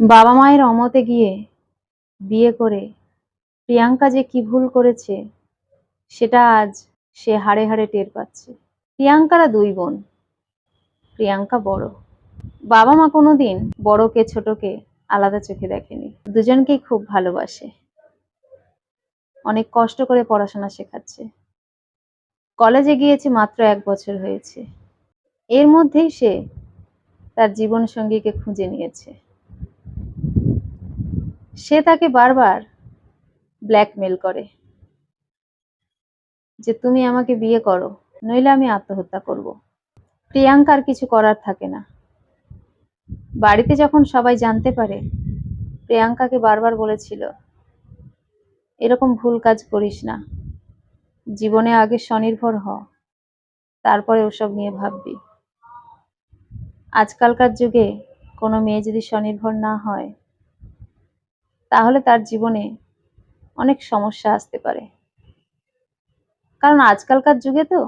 বাবা মায়ের অমতে গিয়ে বিয়ে করে প্রিয়াঙ্কা যে কি ভুল করেছে, সেটা আজ সে হাড়ে হাড়ে টের পাচ্ছে। প্রিয়াঙ্কারা দুই বোন, প্রিয়াঙ্কা বড়। বাবা মা কোনোদিন বড়কে ছোটকে আলাদা চোখে দেখেনি। দুজনকেই খুব ভালোবাসে। অনেক কষ্ট করে পড়াশোনা শেখাচ্ছে। কলেজে গিয়েছে মাত্র এক বছর হয়েছে। এর মধ্যেই সে তার জীবন সঙ্গীকে খুঁজে নিয়েছে। সে তাকে বারবার ব্ল্যাকমেল করে যে তুমি আমাকে বিয়ে করো, নইলে আমি আত্মহত্যা করব। প্রিয়াঙ্কার কিছু করার থাকে না। বাড়িতে যখন সবাই জানতে পারে, প্রিয়াঙ্কাকে বারবার বলেছিল, এরকম ভুল কাজ করিস না। জীবনে আগে স্বনির্ভর হ, তারপরে ওসব নিয়ে ভাববি। আজকালকার যুগে কোনো মেয়ে যদি স্বনির্ভর না হয় তাহলে তার জীবনে অনেক সমস্যা আসতে পারে। কারণ আজকালকার যুগে তো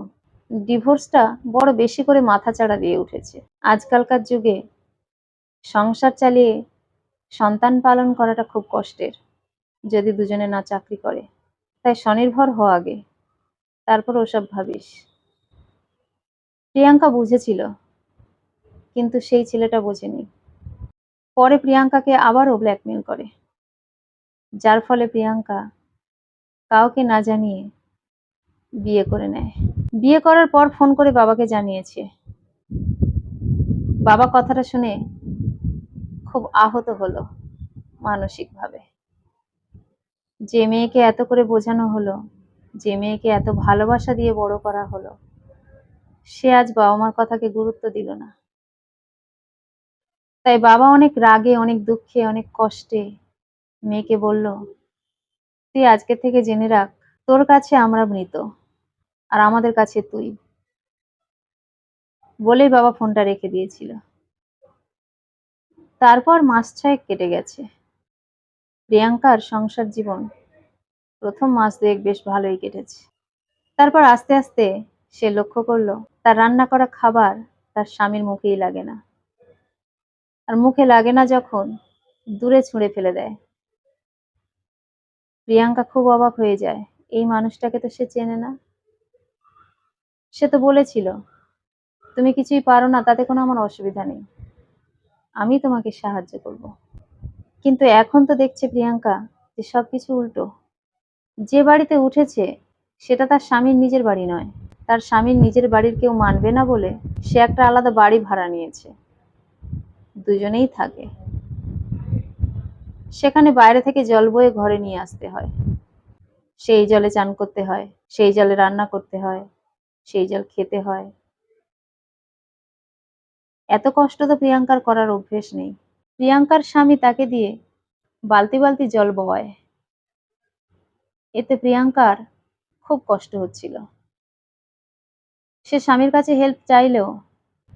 ডিভোর্সটা বড় বেশি করে মাথাচাড়া দিয়ে উঠেছে। আজকালকার যুগে সংসার চালিয়ে সন্তান পালন করাটা খুব কষ্টের, যদি দুজনে না চাকরি করে। তাই স্বনির্ভর হ আগে, তারপর ওসব ভাবিস। প্রিয়াঙ্কা বুঝেছিল, কিন্তু সেই ছেলেটা বোঝেনি। পরে প্রিয়াঙ্কাকে আবারও ব্ল্যাকমেল করে। যার ফলে প্রিয়াঙ্কা কাউকে না জানিয়ে বিয়ে করে নেয়। বিয়ে করার পর ফোন করে বাবাকে জানিয়েছে। বাবা কথাটা শুনে খুব আহত হলো মানসিকভাবে। যে মেয়েকে এত করে বোঝানো হলো, যে মেয়েকে এত ভালোবাসা দিয়ে বড় করা হলো, সে আজ বাবা মার কথাকে গুরুত্ব দিল না। তাই বাবা অনেক রাগে, অনেক দুঃখে, অনেক কষ্টে মেয়েকে বলল, তুই আজকে থেকে জেনে রাখ, তোর কাছে আমরা মৃত আর আমাদের কাছে তুই। বলেই বাবা ফোনটা রেখে দিয়েছিল। তারপর মাস ছয়েক কেটে গেছে। প্রিয়াঙ্কার সংসার জীবন প্রথম মাস দুয়েক বেশ ভালোই কেটেছে। তারপর আস্তে আস্তে সে লক্ষ্য করল, তার রান্না করা খাবার তার স্বামীর মুখেই লাগে না। আর মুখে লাগে না যখন দূরে ছুঁড়ে ফেলে দেয়। প্রিয়াঙ্কা খুব অবাক হয়ে যায়। এই মানুষটাকে তো সে চেনে না। সে তো বলেছিল, তুমি কিছুই পারো না, তাতে কোনো আমার অসুবিধা নেই। আমি তোমাকে সাহায্য করব। কিন্তু এখন তো দেখছে প্রিয়াঙ্কা যে সব কিছু উল্টো। যে বাড়িতে উঠেছে, সেটা তার স্বামীর নিজের বাড়ি নয়। তার স্বামীর নিজের বাড়ির কেউ মানবে না বলে সে একটা আলাদা বাড়ি ভাড়া নিয়েছে। দুজনেই থাকে। সেখানে বাইরে থেকে জল বয়ে ঘরে নিয়ে আসতে হয়। সেই জলে চান করতে হয়, সেই জলে রান্না করতে হয়, সেই জল খেতে হয়। এত কষ্ট তো প্রিয়াঙ্কার করার অভ্যেস নেই। প্রিয়াঙ্কার স্বামী তাকে দিয়ে বালতি বালতি জল বয় এতে প্রিয়াঙ্কার খুব কষ্ট হচ্ছিল। সে স্বামীর কাছে হেল্প চাইলেও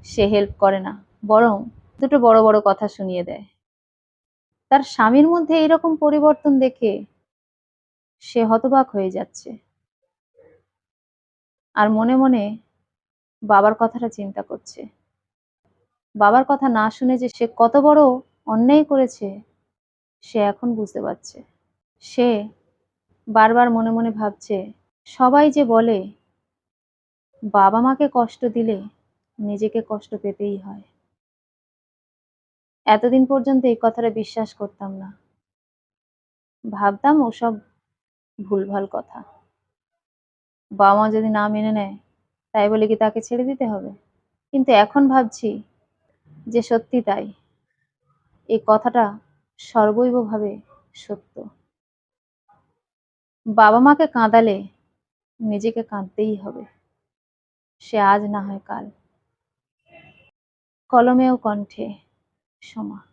সে হেল্প করে না, বরং দুটো বড় বড় কথা শুনিয়ে দেয়। তার স্বামীর মধ্যে এরকম পরিবর্তন দেখে সে হতবাক হয়ে যাচ্ছে। আর মনে মনে বাবার কথাটা চিন্তা করছে। বাবার কথা না শুনে যে সে কত বড় অন্যায় করেছে, সে এখন বুঝতে পারছে। সে বারবার মনে মনে ভাবছে, সবাই যে বলে, বাবা মাকে কষ্ট দিলে নিজেকে কষ্ট পেতেই হয়। এতদিন পর্যন্ত এই কথাটা বিশ্বাস করতাম না। ভাবতাম ওসব ভুলভাল কথা। বাবা মা যদি না মেনে নেয়, তাই বলে কি তাকে ছেড়ে দিতে হবে? কিন্তু এখন ভাবছি যে সত্যি তাই। এই কথাটা সর্বৈবভাবে সত্য। বাবা মাকে কাঁদালে নিজেকে কাঁদতেই হবে। সে আজ না হয় কাল। কলমে ও কণ্ঠে। Şamar.